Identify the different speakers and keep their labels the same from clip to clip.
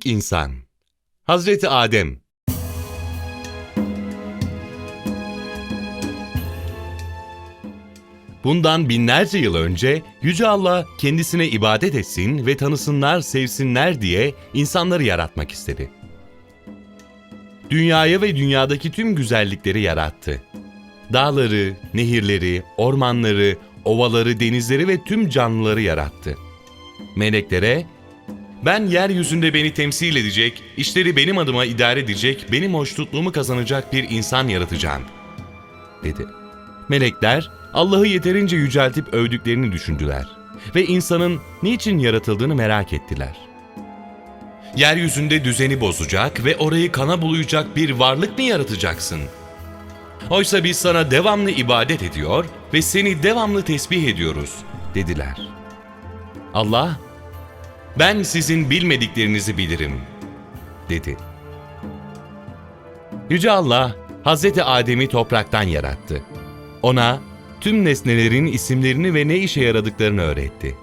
Speaker 1: İlk insan Hazreti Adem Bundan binlerce yıl önce Yüce Allah kendisine ibadet etsin ve tanısınlar, sevsinler diye insanları yaratmak istedi. Dünyaya ve dünyadaki tüm güzellikleri yarattı. Dağları, nehirleri, ormanları, ovaları, denizleri ve tüm canlıları yarattı. Meleklere, ben yeryüzünde beni temsil edecek, işleri benim adıma idare edecek, benim hoşnutluğumu kazanacak bir insan yaratacağım, dedi. Melekler, Allah'ı yeterince yüceltip övdüklerini düşündüler ve insanın niçin yaratıldığını merak ettiler. Yeryüzünde düzeni bozacak ve orayı kana bulayacak bir varlık mı yaratacaksın? Oysa biz sana devamlı ibadet ediyor ve seni devamlı tesbih ediyoruz, dediler. Allah, ben sizin bilmediklerinizi bilirim, dedi. Yüce Allah, Hazreti Adem'i topraktan yarattı. Ona tüm nesnelerin isimlerini ve ne işe yaradıklarını öğretti.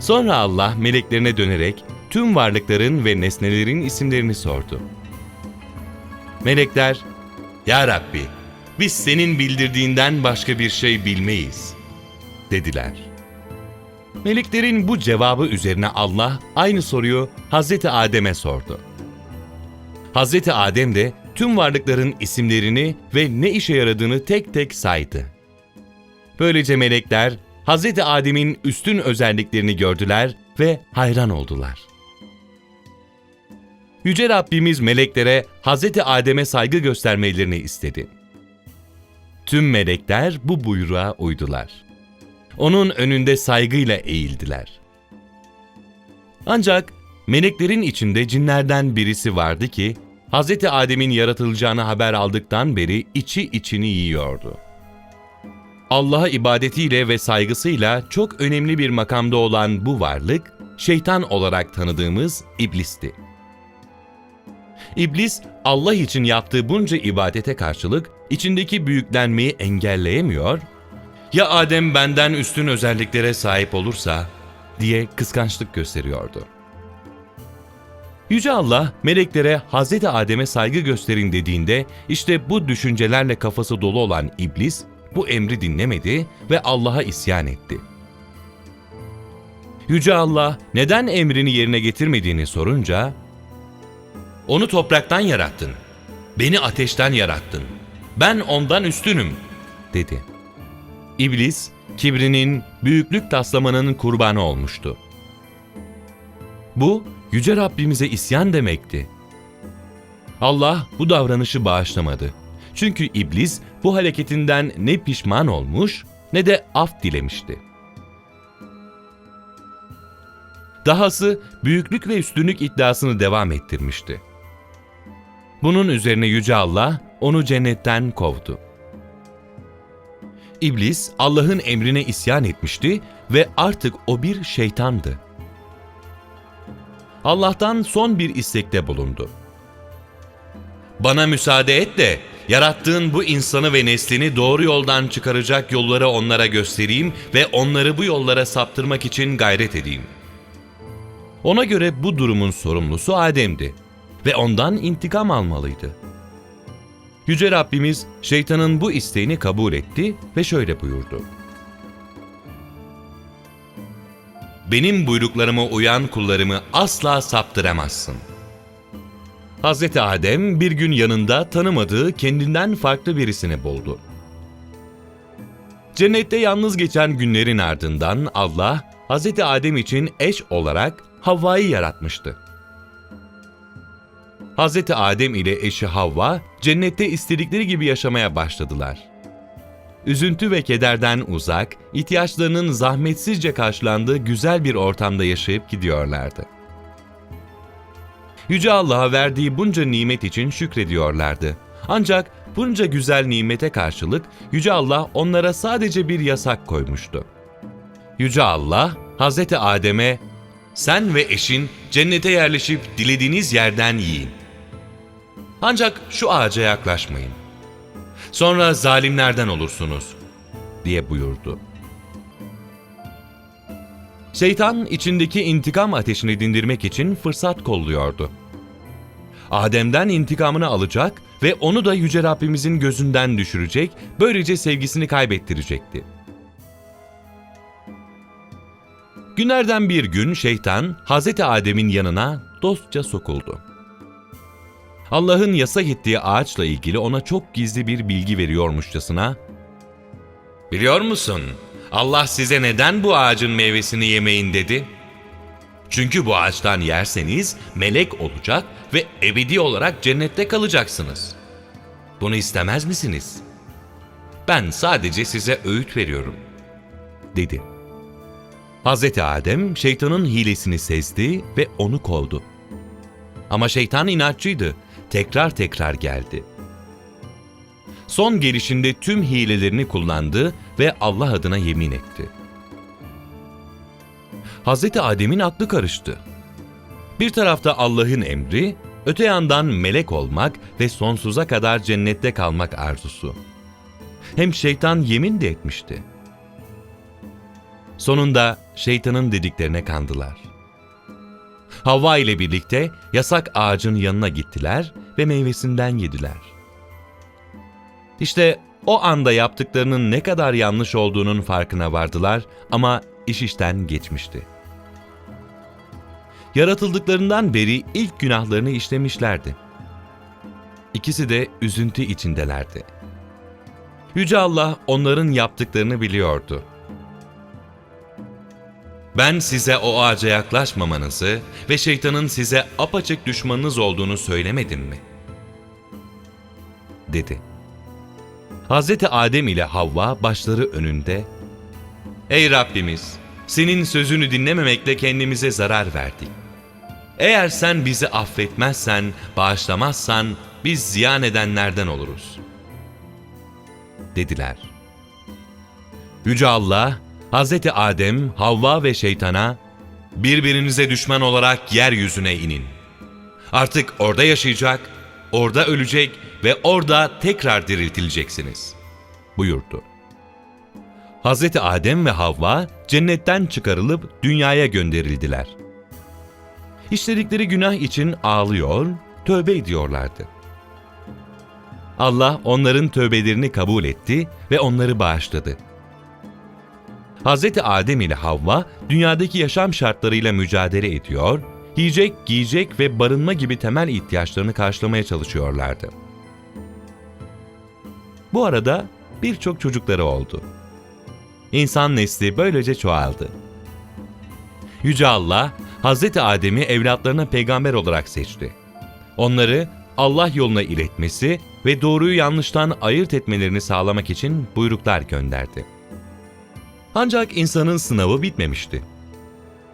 Speaker 1: Sonra Allah meleklerine dönerek tüm varlıkların ve nesnelerin isimlerini sordu. Melekler, Ya Rabbi, biz senin bildirdiğinden başka bir şey bilmeyiz, dediler. Meleklerin bu cevabı üzerine Allah aynı soruyu Hazreti Adem'e sordu. Hazreti Adem de tüm varlıkların isimlerini ve ne işe yaradığını tek tek saydı. Böylece melekler Hazreti Adem'in üstün özelliklerini gördüler ve hayran oldular. Yüce Rabbimiz meleklere Hazreti Adem'e saygı göstermelerini istedi. Tüm melekler bu buyruğa uydular. Onun önünde saygıyla eğildiler. Ancak meleklerin içinde cinlerden birisi vardı ki Hz. Adem'in yaratılacağını haber aldıktan beri içi içini yiyordu. Allah'a ibadetiyle ve saygısıyla çok önemli bir makamda olan bu varlık, şeytan olarak tanıdığımız iblisti. İblis, Allah için yaptığı bunca ibadete karşılık içindeki büyüklenmeyi engelleyemiyor, ya Adem benden üstün özelliklere sahip olursa diye kıskançlık gösteriyordu. Yüce Allah meleklere Hazreti Adem'e saygı gösterin dediğinde işte bu düşüncelerle kafası dolu olan iblis bu emri dinlemedi ve Allah'a isyan etti. Yüce Allah neden emrini yerine getirmediğini sorunca onu topraktan yarattın, beni ateşten yarattın, ben ondan üstünüm dedi. İblis kibrinin, büyüklük taslamanın kurbanı olmuştu. Bu Yüce Rabbimize isyan demekti. Allah bu davranışı bağışlamadı. Çünkü iblis bu hareketinden ne pişman olmuş ne de af dilemişti. Dahası büyüklük ve üstünlük iddiasını devam ettirmişti. Bunun üzerine Yüce Allah onu cennetten kovdu. İblis Allah'ın emrine isyan etmişti ve artık o bir şeytandı. Allah'tan son bir istekte bulundu. Bana müsaade et de yarattığın bu insanı ve neslini doğru yoldan çıkaracak yolları onlara göstereyim ve onları bu yollara saptırmak için gayret edeyim. Ona göre bu durumun sorumlusu Adem'di ve ondan intikam almalıydı. Yüce Rabbimiz şeytanın bu isteğini kabul etti ve şöyle buyurdu. Benim buyruklarıma uyan kullarımı asla saptıramazsın. Hz. Adem bir gün yanında tanımadığı kendinden farklı birisini buldu. Cennette yalnız geçen günlerin ardından Allah, Hz. Adem için eş olarak Havva'yı yaratmıştı. Hz. Adem ile eşi Havva, cennette istedikleri gibi yaşamaya başladılar. Üzüntü ve kederden uzak, ihtiyaçlarının zahmetsizce karşılandığı güzel bir ortamda yaşayıp gidiyorlardı. Yüce Allah'a verdiği bunca nimet için şükrediyorlardı. Ancak bunca güzel nimete karşılık Yüce Allah onlara sadece bir yasak koymuştu. Yüce Allah, Hz. Adem'e, sen ve eşin cennete yerleşip dilediğiniz yerden yiyin. Ancak şu ağaca yaklaşmayın. Sonra zalimlerden olursunuz, diye buyurdu. Şeytan içindeki intikam ateşini dindirmek için fırsat kolluyordu. Adem'den intikamını alacak ve onu da Yüce Rabbimizin gözünden düşürecek, böylece sevgisini kaybettirecekti. Günlerden bir gün şeytan Hazreti Adem'in yanına dostça sokuldu. Allah'ın yasak ettiği ağaçla ilgili ona çok gizli bir bilgi veriyormuşçasına, ''Biliyor musun, Allah size neden bu ağacın meyvesini yemeyin dedi?'' Çünkü bu ağaçtan yerseniz melek olacak ve ebedi olarak cennette kalacaksınız. Bunu istemez misiniz? Ben sadece size öğüt veriyorum." dedi. Hazreti Adem şeytanın hilesini sezdi ve onu kovdu. Ama şeytan inatçıydı. Tekrar tekrar geldi. Son gelişinde tüm hilelerini kullandı ve Allah adına yemin etti. Hazreti Adem'in aklı karıştı. Bir tarafta Allah'ın emri, öte yandan melek olmak ve sonsuza kadar cennette kalmak arzusu. Hem şeytan yemin de etmişti. Sonunda şeytanın dediklerine kandılar. Havva ile birlikte yasak ağacın yanına gittiler ve meyvesinden yediler. İşte o anda yaptıklarının ne kadar yanlış olduğunun farkına vardılar ama iş işten geçmişti. Yaratıldıklarından beri ilk günahlarını işlemişlerdi. İkisi de üzüntü içindelerdi. Yüce Allah onların yaptıklarını biliyordu. Ben size o ağaca yaklaşmamanızı ve şeytanın size apaçık düşmanınız olduğunu söylemedim mi? Dedi. Hazreti Adem ile Havva başları önünde, Ey Rabbimiz! Senin sözünü dinlememekle kendimize zarar verdik. Eğer sen bizi affetmezsen, bağışlamazsan biz ziyan edenlerden oluruz. Dediler. Yüce Allah, Hazreti Adem, Havva ve şeytana, birbirinize düşman olarak yeryüzüne inin. Artık orada yaşayacak, orada ölecek ve orada tekrar diriltileceksiniz. buyurdu. Hazreti Adem ve Havva cennetten çıkarılıp dünyaya gönderildiler. İşledikleri günah için ağlıyor, tövbe ediyorlardı. Allah onların tövbelerini kabul etti ve onları bağışladı. Hazreti Adem ile Havva dünyadaki yaşam şartlarıyla mücadele ediyor, yiyecek, giyecek ve barınma gibi temel ihtiyaçlarını karşılamaya çalışıyorlardı. Bu arada birçok çocukları oldu. İnsan nesli böylece çoğaldı. Yüce Allah, Hazreti Adem'i evlatlarına peygamber olarak seçti. Onları Allah yoluna iletmesi ve doğruyu yanlıştan ayırt etmelerini sağlamak için buyruklar gönderdi. Ancak insanın sınavı bitmemişti.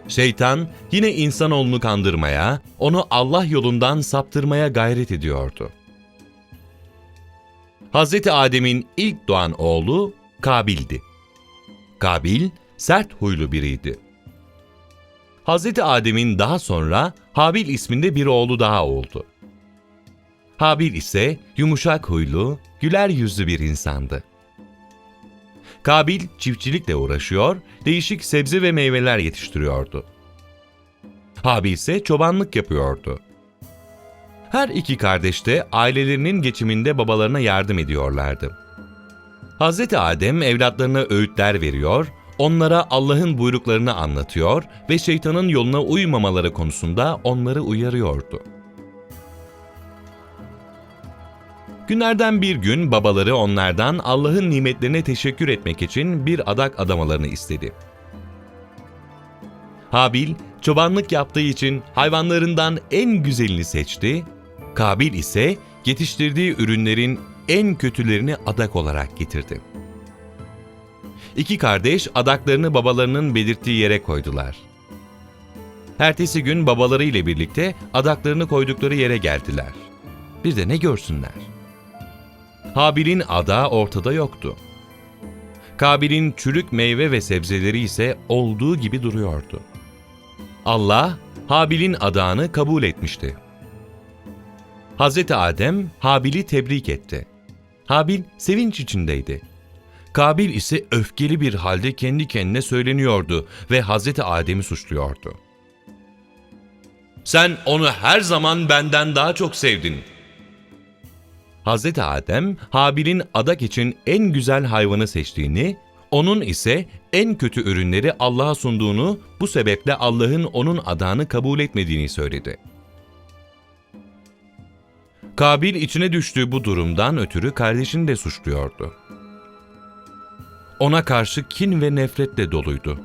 Speaker 1: Şeytan yine insanoğlunu kandırmaya, onu Allah yolundan saptırmaya gayret ediyordu. Hazreti Adem'in ilk doğan oğlu Kabil'di. Kabil sert huylu biriydi. Hazreti Adem'in daha sonra Habil isminde bir oğlu daha oldu. Habil ise yumuşak huylu, güler yüzlü bir insandı. Kabil çiftçilikle uğraşıyor, değişik sebze ve meyveler yetiştiriyordu. Habil ise çobanlık yapıyordu. Her iki kardeş de ailelerinin geçiminde babalarına yardım ediyorlardı. Hazreti Adem evlatlarına öğütler veriyor, onlara Allah'ın buyruklarını anlatıyor ve şeytanın yoluna uymamaları konusunda onları uyarıyordu. Günlerden bir gün babaları onlardan Allah'ın nimetlerine teşekkür etmek için bir adak adamalarını istedi. Habil, çobanlık yaptığı için hayvanlarından en güzelini seçti, Kabil ise yetiştirdiği ürünlerin en kötülerini adak olarak getirdi. İki kardeş adaklarını babalarının belirttiği yere koydular. Ertesi gün babaları ile birlikte adaklarını koydukları yere geldiler. Bir de ne görsünler? Habil'in adağı ortada yoktu. Kabil'in çürük meyve ve sebzeleri ise olduğu gibi duruyordu. Allah, Habil'in adağını kabul etmişti. Hazreti Adem, Habil'i tebrik etti. Habil sevinç içindeydi. Kabil ise öfkeli bir halde kendi kendine söyleniyordu ve Hazreti Adem'i suçluyordu. Sen onu her zaman benden daha çok sevdin. Hazreti Adem, Habil'in adak için en güzel hayvanı seçtiğini, onun ise en kötü ürünleri Allah'a sunduğunu, bu sebeple Allah'ın onun adağını kabul etmediğini söyledi. Kabil içine düştüğü bu durumdan ötürü kardeşini de suçluyordu. Ona karşı kin ve nefretle doluydu.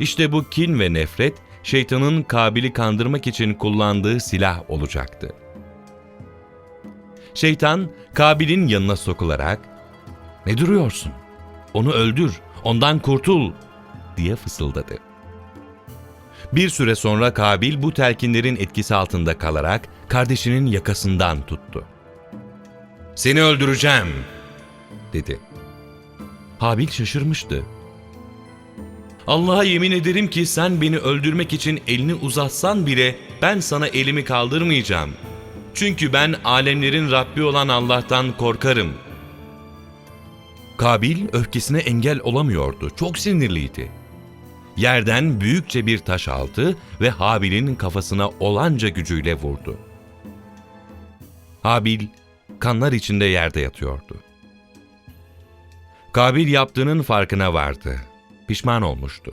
Speaker 1: İşte bu kin ve nefret, şeytanın Kabil'i kandırmak için kullandığı silah olacaktı. Şeytan, Kabil'in yanına sokularak, ''Ne duruyorsun? Onu öldür, ondan kurtul.'' diye fısıldadı. Bir süre sonra Kabil bu telkinlerin etkisi altında kalarak kardeşinin yakasından tuttu. ''Seni öldüreceğim.'' dedi. Habil şaşırmıştı. Allah'a yemin ederim ki sen beni öldürmek için elini uzatsan bile ben sana elimi kaldırmayacağım. Çünkü ben alemlerin Rabbi olan Allah'tan korkarım. Kabil öfkesine engel olamıyordu. Çok sinirliydi. Yerden büyükçe bir taş aldı ve Habil'in kafasına olanca gücüyle vurdu. Habil kanlar içinde yerde yatıyordu. Kabil yaptığının farkına vardı. Pişman olmuştu.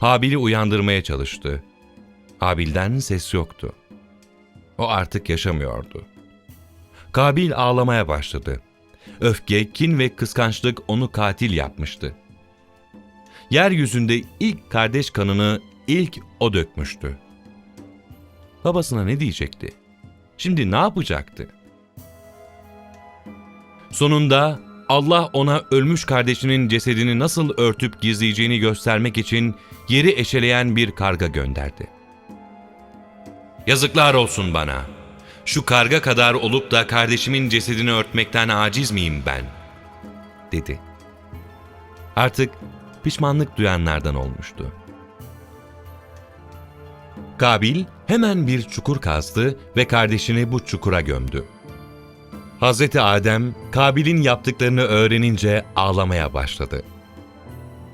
Speaker 1: Habil'i uyandırmaya çalıştı. Habil'den ses yoktu. O artık yaşamıyordu. Kabil ağlamaya başladı. Öfke, kin ve kıskançlık onu katil yapmıştı. Yeryüzünde ilk kardeş kanını ilk o dökmüştü. Babasına ne diyecekti? Şimdi ne yapacaktı? Sonunda Allah ona ölmüş kardeşinin cesedini nasıl örtüp gizleyeceğini göstermek için yeri eşeleyen bir karga gönderdi. Yazıklar olsun bana. Şu karga kadar olup da kardeşimin cesedini örtmekten aciz miyim ben? dedi. Artık pişmanlık duyanlardan olmuştu. Kabil hemen bir çukur kazdı ve kardeşini bu çukura gömdü. Hazreti Adem, Kabil'in yaptıklarını öğrenince ağlamaya başladı.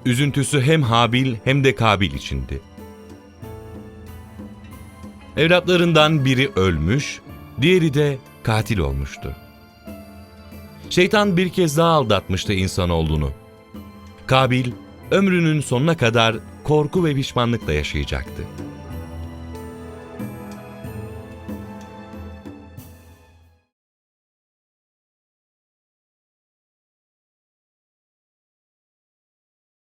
Speaker 1: Üzüntüsü hem Habil hem de Kabil içindi. Evlatlarından biri ölmüş, diğeri de katil olmuştu. Şeytan bir kez daha aldatmıştı insanoğlunu. Kabil, ömrünün sonuna kadar korku ve pişmanlıkla yaşayacaktı.